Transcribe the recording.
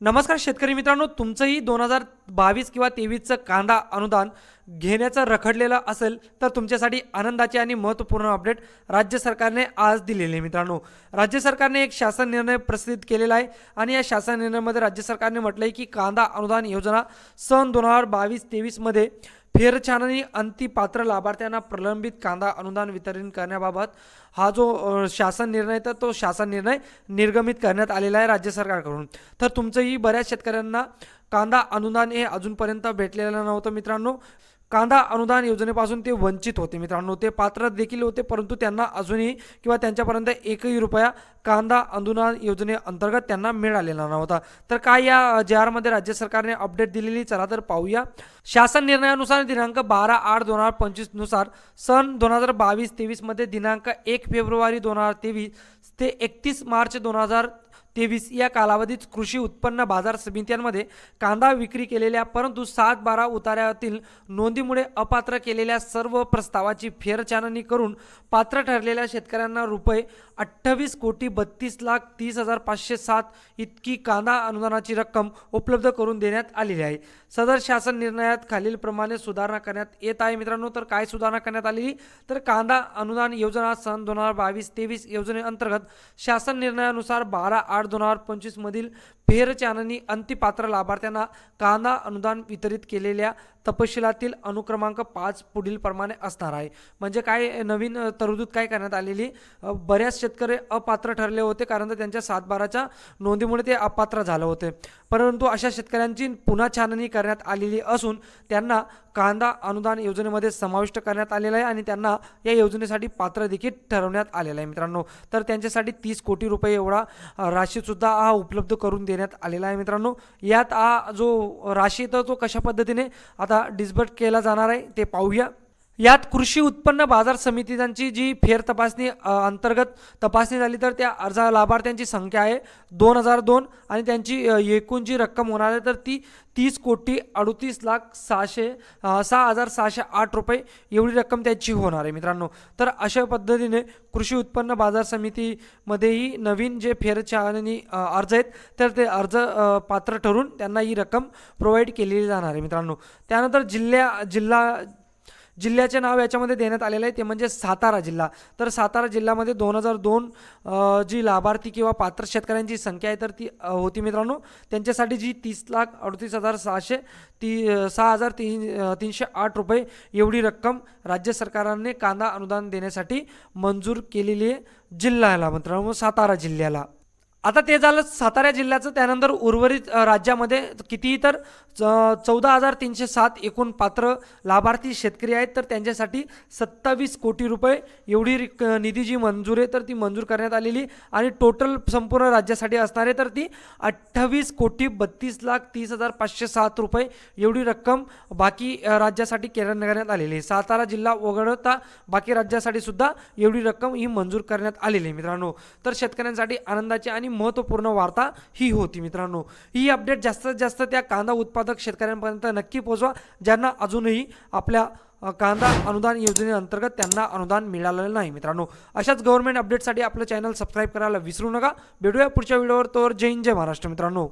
नमस्कार शेतकरी मित्रांनो तुमचंही दोन हजार बावीस किंवा तेवीसचं कांदा अनुदान घेण्याचं रखडलेलं असेल तर तुमच्यासाठी आनंदाचे आणि महत्त्वपूर्ण अपडेट राज्य सरकारने आज दिलेले आहे मित्रांनो. राज्य सरकारने एक शासन निर्णय प्रसिद्ध केलेला आहे आणि या शासन निर्णयामध्ये राज्य सरकारने म्हटलं आहे की कांदा अनुदान योजना सन दोन हजार बावीस तेवीसमध्ये फेरछाननी अंती पात्र लाभार्थ्यांना प्रलंबित कांदा अनुदान वितरण करण्याबाबत हा जो शासन निर्णय तर तो शासन निर्णय निर्गमित करण्यात आलेला आहे राज्य सरकारकडून. तर तुमचंही बऱ्याच शेतकऱ्यांना कांदा अनुदान हे अजूनपर्यंत भेटलेलं नव्हतं मित्रांनो. कांदा अनुदान योजनेपासून ते वंचित होते मित्रांनो. ते पात्र देखील होते परंतु त्यांना अजूनही किंवा त्यांच्यापर्यंत एकही रुपया कांदा अनुदान योजनेअंतर्गत त्यांना मिळालेला नव्हता. तर काय या जे आरमध्ये राज्य सरकारने अपडेट दिलेली? चला तर पाहूया. शासन निर्णयानुसार दिनांक बारा आठ दोन हजार पंचवीसनुसार सन दोन हजार बावीस तेवीसमध्ये दिनांक एक फेब्रुवारी दोन हजार तेवीस ते एकतीस मार्च दोन हजार तेवीस या कालावधीत कृषी उत्पन्न बाजार समित्यांमध्ये कांदा विक्री केलेल्या परंतु सात बारा उतार्यातील नोंदीमुळे अपात्र केलेल्या सर्व प्रस्तावाची फेरछाननी करून पात्र ठरलेल्या शेतकऱ्यांना रुपये अठ्ठावीस कोटी बत्तीस लाख तीस हजार पाचशे सात इतकी कांदा अनुदानाची रक्कम उपलब्ध करून देण्यात आलेली आहे. सदर शासन निर्णयात खालीलप्रमाणे सुधारणा करण्यात येत आहे. मित्रांनो तर काय सुधारणा करण्यात आलेली? तर कांदा अनुदान योजना सन दोन हजार बावीस तेवीस योजनेअंतर्गत शासन निर्णयानुसार बारा आठ दोन हजार पंचवीसमधील फेरचाननी अंतिपात्र लाभार्थ्यांना कांदा अनुदान वितरित केलेल्या तपशिलातील अनुक्रमांक पाच पुढील प्रमाणे असणार आहे. म्हणजे काय नवीन तरतूद काय करण्यात आलेली? बऱ्याच शेतकरी अपात्र ठरले होते कारण तर त्यांच्या सातबाराच्या नोंदीमुळे ते अपात्र झालं होते. परंतु अशा शेतकऱ्यांची पुन्हा छाननी करण्यात आलेली असून त्यांना कांदा अनुदान योजनेमध्ये समाविष्ट करण्यात आलेला आहे आणि त्यांना या योजनेसाठी पात्र देखील ठरवण्यात आलेलं आहे मित्रांनो. तर त्यांच्यासाठी तीस कोटी रुपये एवढा राशीसुद्धा हा उपलब्ध करून देण्यात आलेला आहे मित्रांनो. यात हा जो राशी तर तो कशा पद्धतीने आता डिस्बर्ट केला जाणार आहे ते पाहूया. यात कृषी उत्पन्न बाजार समितीची जी फेर तपासणी अंतर्गत तपासणी झाली तर त्या अर्ज लाभार्थ्यांची संख्या आहे दोन हजार दोन आणि त्यांची एकूण जी रक्कम होणार आहे तर ती तीस कोटी अडतीस लाख सहाशे सहा हजार सहाशे आठ रुपये एवढी रक्कम त्यांची होणार आहे मित्रांनो. तर अशा पद्धतीने कृषी उत्पन्न बाजार समितीमध्येही नवीन जे फेरछाननी अर्ज आहेत तर ते अर्ज पात्र ठरून त्यांना ही रक्कम प्रोव्हाइड केलेली जाणार आहे मित्रांनो. त्यानंतर जिल्ह्या जिल्हा जिल्ह्याचे नाव याच्यामध्ये देण्यात आलेलं आहे. ते म्हणजे सातारा जिल्हा. तर सातारा जिल्ह्यामध्ये दोन हजार दोन जी लाभार्थी किंवा पात्र शेतकऱ्यांची संख्या आहे तर ती होती मित्रांनो. त्यांच्यासाठी जी तीस लाख अडतीस हजार सहाशे ती सहा हजार तीन तीनशे आठ रुपये एवढी रक्कम राज्य सरकारने कांदा अनुदान देण्यासाठी मंजूर केलेली आहे जिल्ह्याला मित्रांनो सातारा जिल्ह्याला. आता ते झालं सातारा जिल्ह्याचं त्यानंतर उर्वरित राज्यामध्ये किती तर चौदा हजार तीनशे सात एकूण पात्र लाभार्थी शेतकरी आहेत. तर त्यांच्यासाठी सत्तावीस कोटी रुपये एवढी रिक- निधी जी मंजूर आहे तर ती मंजूर करण्यात आलेली आणि टोटल संपूर्ण राज्यासाठी असणार आहे तर ती अठ्ठावीस कोटी बत्तीस लाख तीस हजार पाचशे सात रुपये एवढी रक्कम बाकी राज्यासाठी करण्यात आलेली आहे. सातारा जिल्हा वगळता बाकी राज्यासाठी सुद्धा एवढी रक्कम ही मंजूर करण्यात आलेली आहे मित्रांनो. तर शेतकऱ्यांसाठी आनंदाची आणि महत्त्वपूर्ण वार्ता ही होती मित्रांनो. ही अपडेट जास्तीत जास्त त्या कांदा उत्पादक शेतकऱ्यांपर्यंत नक्की पोहोचवा ज्यांना अजूनही आपल्या कांदा अनुदान योजनेअंतर्गत त्यांना अनुदान मिळालेलं नाही मित्रांनो. अशाच गव्हर्नमेंट अपडेटसाठी आपलं चॅनल सबस्क्राईब करायला विसरू नका. भेटूया पुढच्या व्हिडिओवर तोवर जय हिंद जय महाराष्ट्र मित्रांनो.